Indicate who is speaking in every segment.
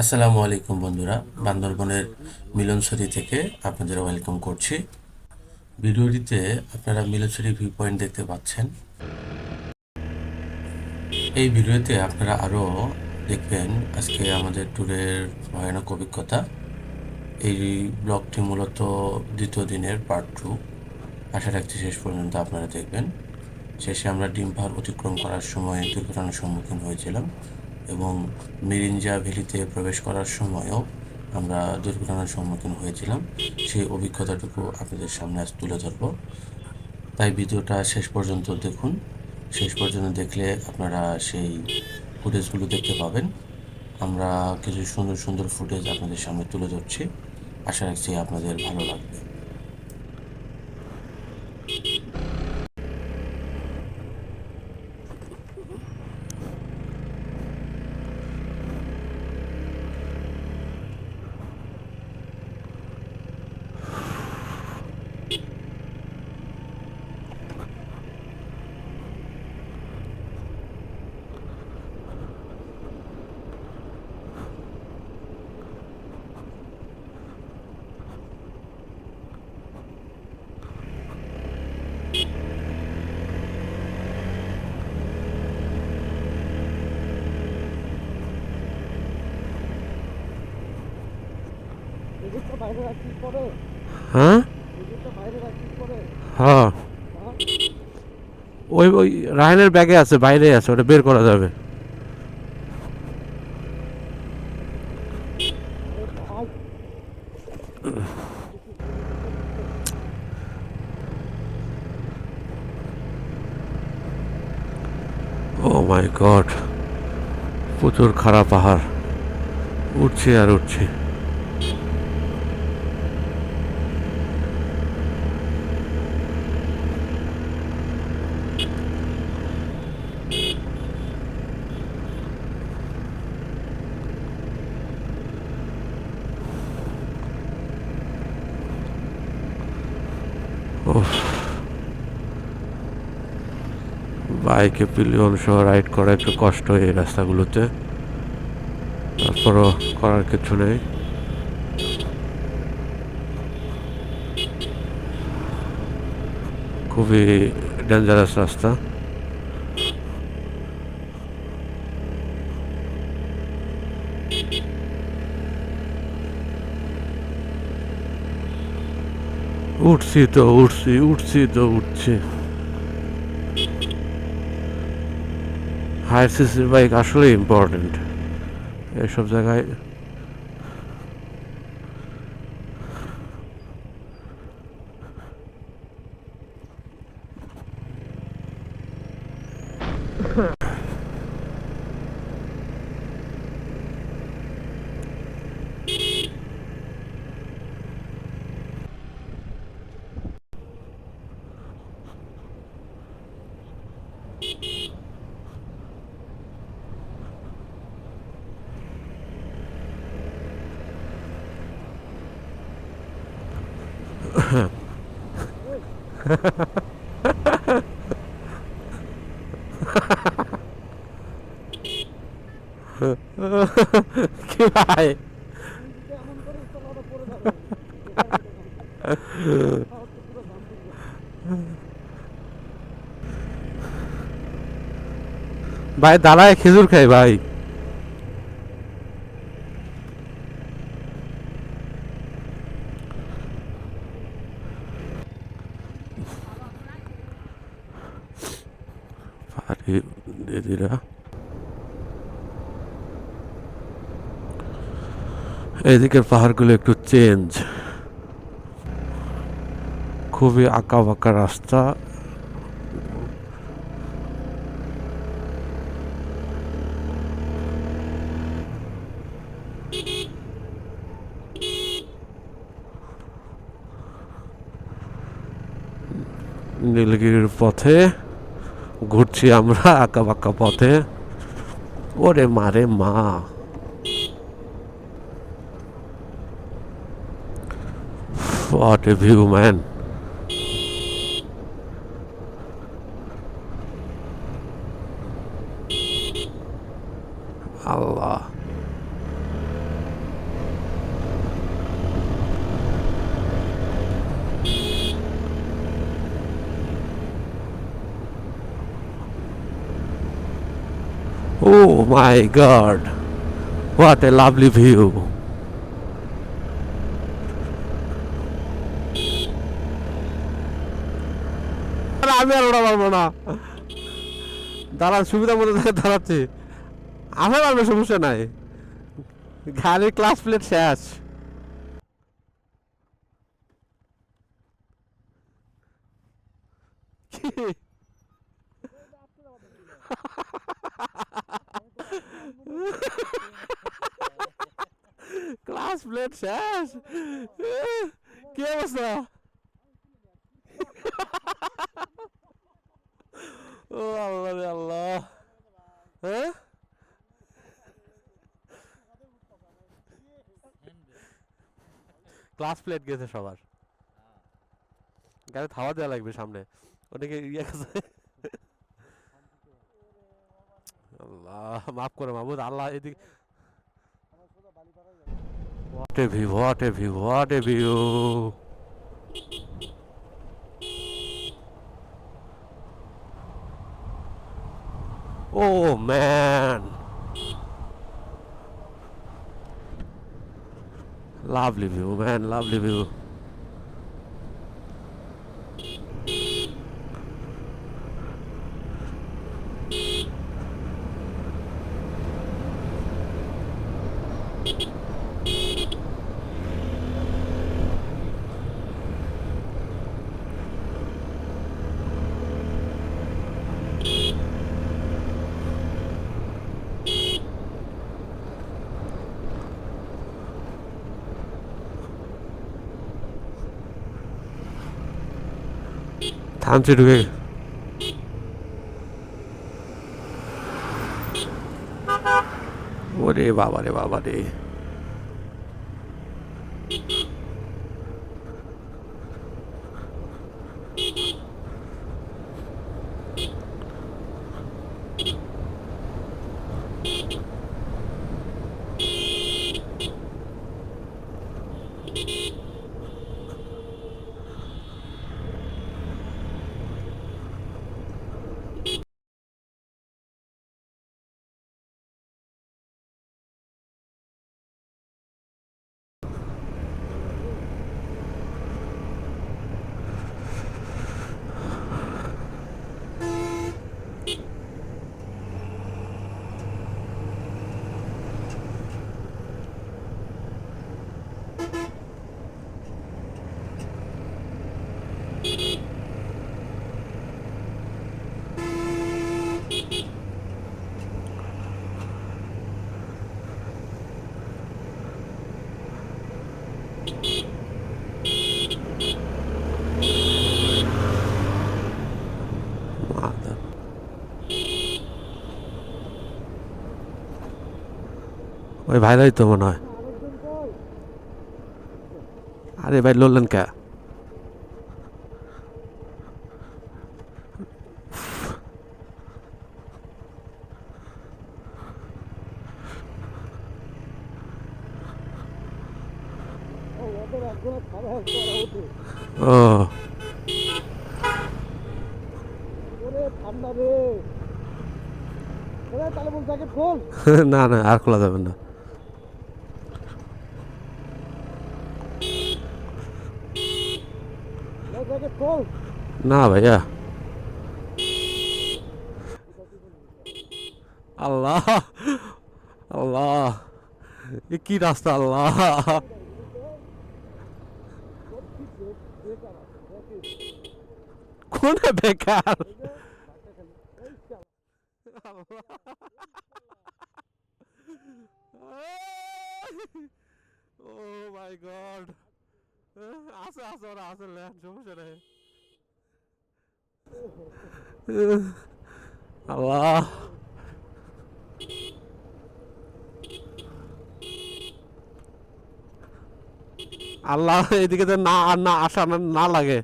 Speaker 1: আসসালামু আলাইকুম বন্ধুরা, বান্দরবনের মিলনসরি থেকে আপনাদের ওয়েলকাম করছি। ভিডিওটিতে আপনারা মিলনসরি ভিউ পয়েন্ট দেখতে পাচ্ছেন। এই ভিডিওতে আপনারা আরও দেখবেন আজকে আমাদের ট্যুরের ভয়ানক অভিজ্ঞতা। এই ব্লগটি মূলত দ্বিতীয় দিনের পার্ট টু আশা রাখছি শেষ পর্যন্ত আপনারা দেখবেন। শেষে আমরা ডিম পাহাড় অতিক্রম করার সময় দুর্ঘটনার সম্মুখীন হয়েছিলাম। এবং মিরিঞ্জা ভ্যালিতে প্রবেশ করার সময়ও আমরা দুর্ঘটনার সম্মুখীন হয়েছিলাম। সেই অভিজ্ঞতাটুকু আপনাদের সামনে আজ তুলে ধরব। তাই ভিডিওটা শেষ পর্যন্ত দেখুন। শেষ পর্যন্ত দেখলে আপনারা সেই ফুটেজগুলো দেখতে পাবেন। আমরা কিছু সুন্দর সুন্দর ফুটেজ আপনাদের সামনে তুলে ধরছি। আশা রাখছি আপনাদের ভালো লাগবে।
Speaker 2: হ্যাঁ? হ্যাঁ। ওই ওই রায়নের ব্যাগে আছে বাইরে আছে ওটা বের করা যাবে। ও মাই গড প্রচুর খারাপ পাহাড় উঠছে আর উঠছে। বাইকে পিলিয়ন সহ রাইড করা একটু কষ্ট এই রাস্তাগুলোতে। তারপরও করার কিছু নেই। খুবই ডেঞ্জারাস রাস্তা। উঠছি তো উঠছি উঠছি তো উঠছি। হায়ার সিসির বাইক আসলে ইম্পর্টেন্ট এসব জায়গায় কি ভাই? ভাই দাঁড়ায় খেজুর খাই ভাই পাহাড়ি দিদিরা এদিকের পাহাড়গুলো একটু চেঞ্জ খুবই আঁকা বাঁকা রাস্তা। নীলগিরির পথে ঘুরছি আমরা আঁকা বাঁকা পথে। ওরে মারে মা। What a view, man. Allah. Oh my god, what a lovely view. আরে ওটা পারব না। দাঁড়ান সুবিধা মতো দেখে দাঁড়াচ্ছি। আমি পারব সমস্যা নাই। গাড়ির ক্লাস প্লেট শেষ? ক্লাস প্লেট শেষ। কি অবস্থা? ও আল্লাহ রে আল্লাহ। হ্যাঁ? ক্লাস প্লেট গেছে সবার। গাড়ি থাওয়া দেওয়া লাগবে সামনে। ওদিকে ইয়ে আছে আল্লাহ মাফ করে মাহমুদ আল্লাহ এদিকে What a view, what a view, what a view. Oh man. Lovely view, man, lovely view. থামছে ঢুকে ওরে বাবা রে বাবা রে ওই ভাইরাই তো মনে হয় আরে ভাই লড়লেন কে ও
Speaker 3: ঠান্ডা রে তাহলে বল জ্যাকেট খোল
Speaker 2: না না আর খোলা যাবে না
Speaker 3: জ্যাকেট খোল
Speaker 2: না ভাইয়া। আল্লাহ আল্লাহ, এ কি রাস্তা আল্লাহ। কোনে বেকার? Oh my god. আছে আছে, ওরা আছে, ল্যান্ড সমস্যা নেই। আল্লাহ। আল্লাহ, এদিকে তো না, আর না আসা না লাগে।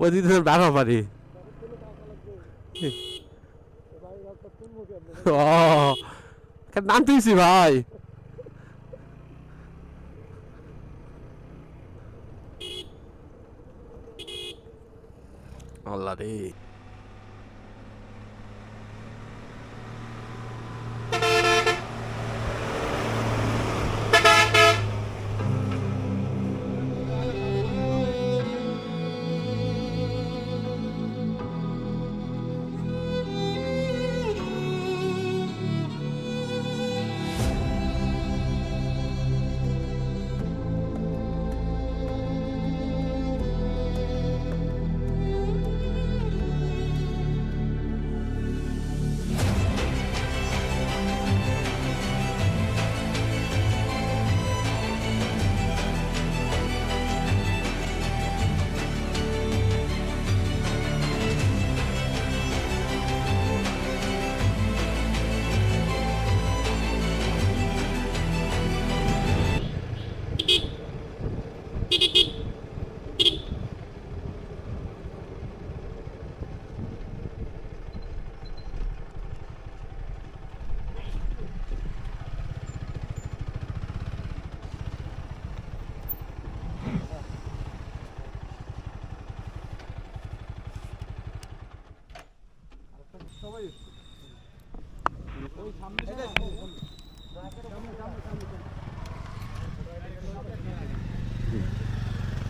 Speaker 2: ওইদিকে তো বেড়া। পারি ও নামতেছি ভাই? আল্লাহ রে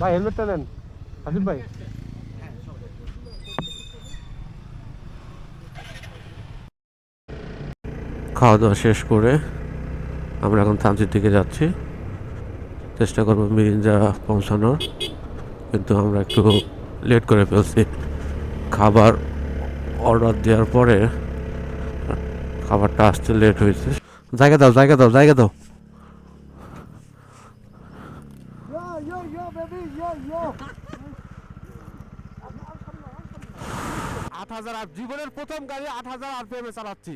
Speaker 2: ভাই, হেলমেটটা নেন। আসিফ ভাই। খাওয়া দাওয়া শেষ করে আমরা এখন থানচির দিকে যাচ্ছি। চেষ্টা করব মিরিঞ্জা পৌঁছানোর, কিন্তু আমরা একটু লেট করে ফেলছি। খাবার অর্ডার দেওয়ার পরে খাবারটা আসতে লেট হয়েছে। জায়গা দাও জায়গা দাও জায়গা দাও. আট হাজার আর জীবনের প্রথম গাড়ি আট হাজার আর পি চালাচ্ছি।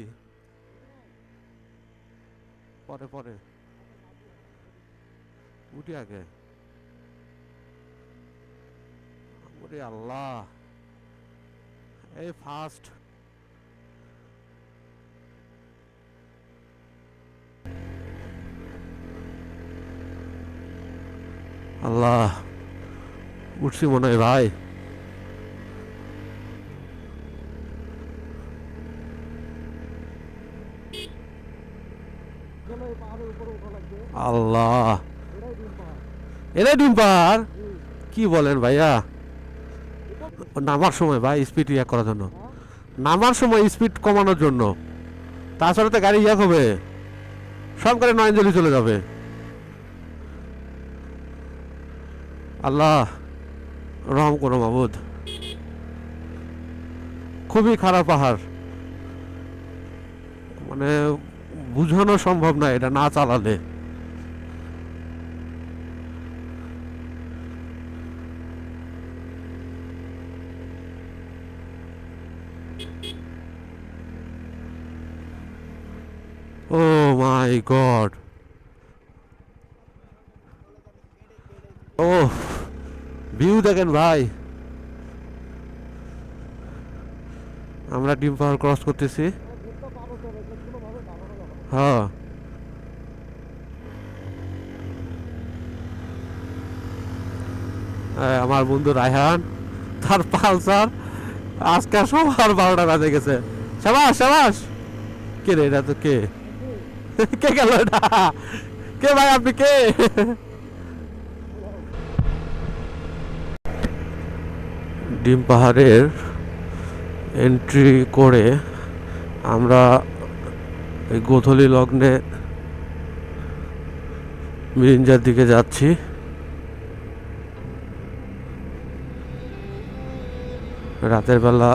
Speaker 2: পরে পরে। উঠি আগে। ওরে আল্লাহ। এই ফার্স্ট আল্লাহ উঠছি মনে হয় ভাই। আল্লাহ।
Speaker 3: এটাই ডিম পাহাড়
Speaker 2: কি বলেন ভাইয়া? নামার সময় ভাই স্পিড ইয়া করার জন্য। নামার সময় স্পিড কমানোর জন্য। তাছাড়া তো গাড়ি ইয়া হবে। সব গাড়ি নয়নজলি চলে যাবে। আল্লাহ, রহম করো মাবুদ খুবই খারাপ পাহাড় মানে বুঝানো সম্ভব না এটা না চালালে ও মাই গড। ও ভিউ দেখেন ভাই। আমরা ডিম পাহাড় ক্রস করতেছি। হ্যাঁ। আমার বন্ধু রায়হান, তার পালসার আজকে সবার বারোটা বাজে গেছে। সাবাস সাবাস। কে রে, এটা তো কে? কে গেল কে ভাই আপনি কে? ডিম পাহাড়ের এন্ট্রি করে আমরা এই গোধলি লগ্নে মিরিঞ্জার দিকে যাচ্ছি। রাতের বেলা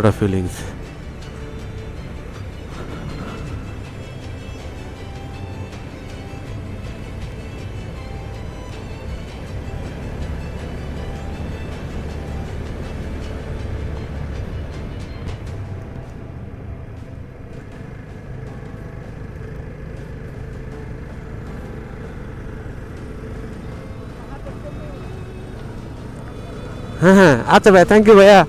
Speaker 2: অন্যরকম একটা ফিলিংস হ্যাঁ হ্যাঁ আচ্ছা ভাই থ্যাংক ইউ ভাইয়া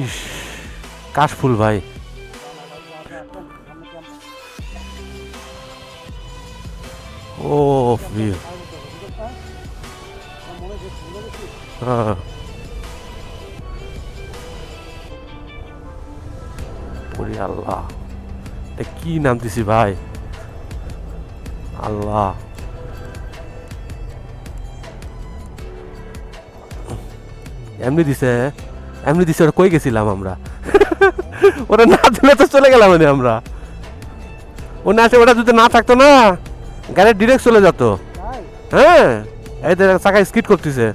Speaker 2: ইস কাশফুল ভাই। ও হ্যাঁ আল্লাহ। কি নাম দিছি ভাই? আল্লাহ। এমনি দিছে এমনি দিছে, ওরা কই গেছিলাম আমরা? ওরা না দিলে তো চলে গেলাম আমরা। ও না আছে ওটা যদি না থাকতো না, গাড়ি ডিরেক্ট চলে যেত। হ্যাঁ? এই তো চাকা স্কিট করতেছে।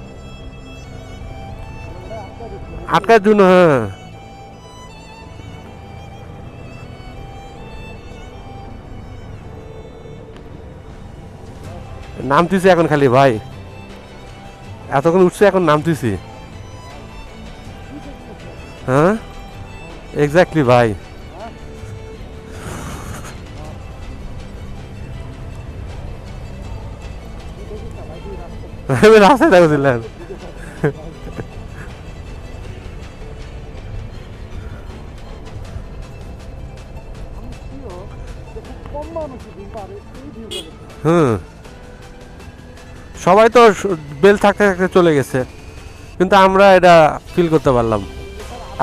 Speaker 2: আটকার জন্য হ্যাঁ। নামতেছে এখন খালি ভাই। এতক্ষণ উঠছে, এখন নামতেছি। হ্যাঁ? এক্স্যাক্টলি ভাই। আমি রাস্তায় হুম। সবাই তো বেল থাকতে থাকতে চলে গেছে। কিন্তু আমরা এটা ফিল করতে পারলাম।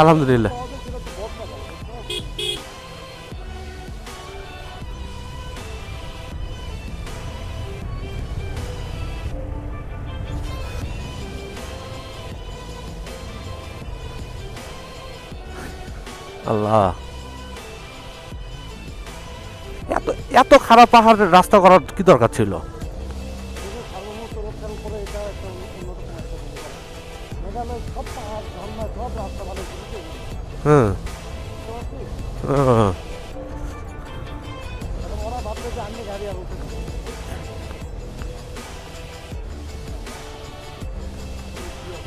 Speaker 2: আলহামদুলিল্লাহ। আল্লাহ। এত এত খারাপ পাহাড়ের রাস্তা করার কি দরকার ছিল?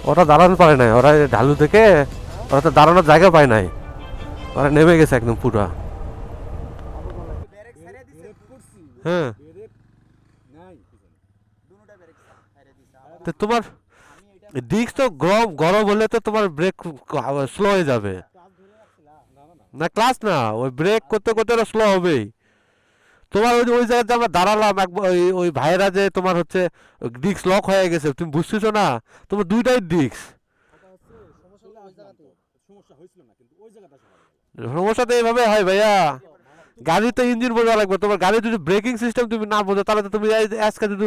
Speaker 3: ওরা
Speaker 2: দাঁড়ানো পারে নাই। ওরা ঢালু থেকে ওরা তো দাঁড়ানোর জায়গা পায় নাই। ওরা নেমে গেছে একদম পুরা। হ্যাঁ। তো তোমার ডিস্ক তো গরম গরম হলে তো তোমার ব্রেক স্লো হয়ে যাবে। না ক্লাস না। ওই ব্রেক করতে করতে ওরা স্লো হবেই। তোমার ওই ওই জায়গাতে আমরা দাঁড়ালাম একবার ওই ওই ভাইয়েরা যে তোমার হচ্ছে ডিস্ক লক হয়ে গেছে, তুমি বুঝতেছো না? তোমার দুইটাই ডিস্ক সমস্যা তো এইভাবে হয় ভাইয়া। গাড়ি তো ইঞ্জিন বোঝা লাগবে, তোমার গাড়ি যদি ব্রেকিং সিস্টেম তুমি না বোঝো, তাহলে তো তুমি আজকে যদি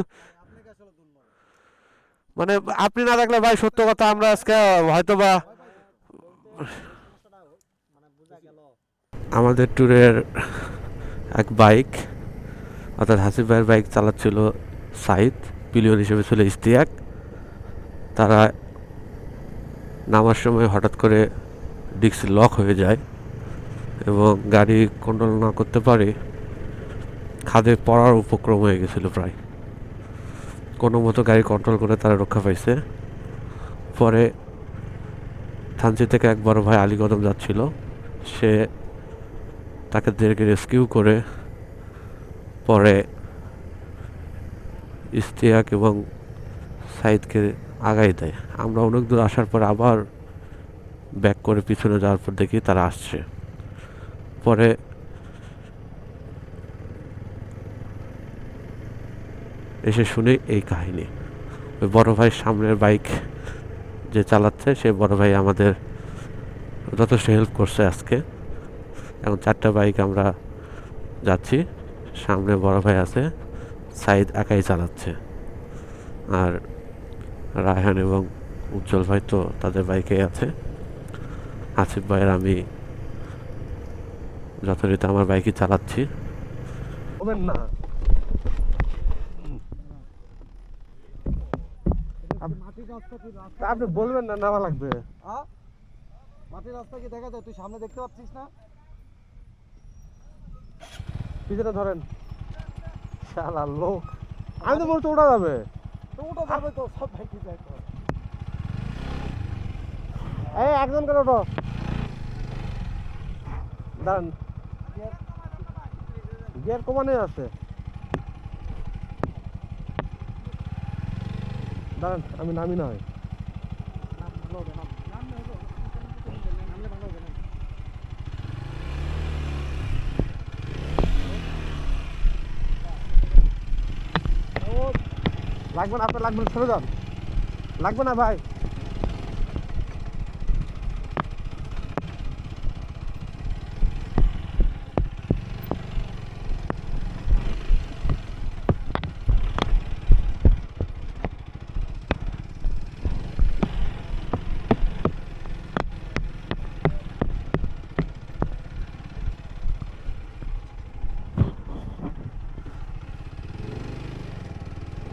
Speaker 2: মানে আপনি না থাকলে ভাই সত্য কথা, আমরা আজকে হয়তো বা আমাদের ট্যুরের এক বাইক অর্থাৎ হাসিফ ভাইয়ের বাইক চালাচ্ছিল সাইদ পিলিয়ন হিসেবে ছিল ইস্তিয়াক তারা নামার সময় হঠাৎ করে ডিস্ক লক হয়ে যায় এবং গাড়ি কন্ট্রোল না করতে পারে, খাদে পড়ার উপক্রম হয়ে গেছিল প্রায়। কোনো মতো গাড়ি কন্ট্রোল করে তারা রক্ষা পাইছে। পরে থানচি থেকে এক বড় ভাই আলী কদম যাচ্ছিল। সে তাকে দেরকে রেস্কিউ করে পরে ইস্তিয়াক এবং সাইদকে আগাই দেয়। আমরা অনেক দূর আসার পর আবার ব্যাক করে পিছনে যাওয়ার পর দেখি তারা আসছে। পরে এসে শুনে এই কাহিনী। ওই বড় ভাই সামনের বাইক যে চালাচ্ছে, সে বড় ভাই আমাদের যথেষ্ট হেল্প করছে আজকে। এখন চারটা বাইক আমরা যাচ্ছি। সামনে বড় ভাই আছে সাইদ একাই চালাচ্ছে। আর রায়হান এবং উজ্জ্বল ভাই তো তাদের বাইকে আছে। আসিফ ভাইয়ের আমি যথারীতি আমার বাইকই চালাচ্ছি। না।
Speaker 3: মাটির রাস্তা কি রাস্তা
Speaker 2: আপনি বলবেন না নামা লাগবে।
Speaker 3: মাটির রাস্তা কি দেখা যায়? তুই সামনে দেখতে পাচ্ছিস না?
Speaker 2: পিছনে ধরেন। শালা লোক। আমি তো বলছি ওটা যাবে।
Speaker 3: তো ওটা যাবে তো সব ভাইকে যায় তো।
Speaker 2: এই একজন করে ওঠো। দাঁড়ান। গিয়ার কমানে আছে। দাঁড়ান আমি নামি না হয়
Speaker 3: নাম ভালো হবে নাম নাম ভালো হবে। নামলে ভালো হবে না
Speaker 2: লাগবে না আপনার লাগবে না সরে যান। লাগবে না ভাই।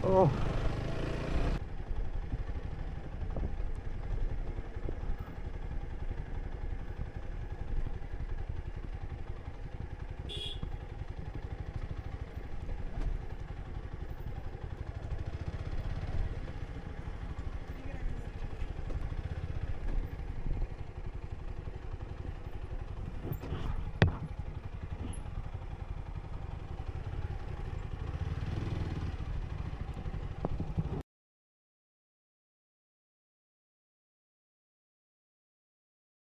Speaker 2: ও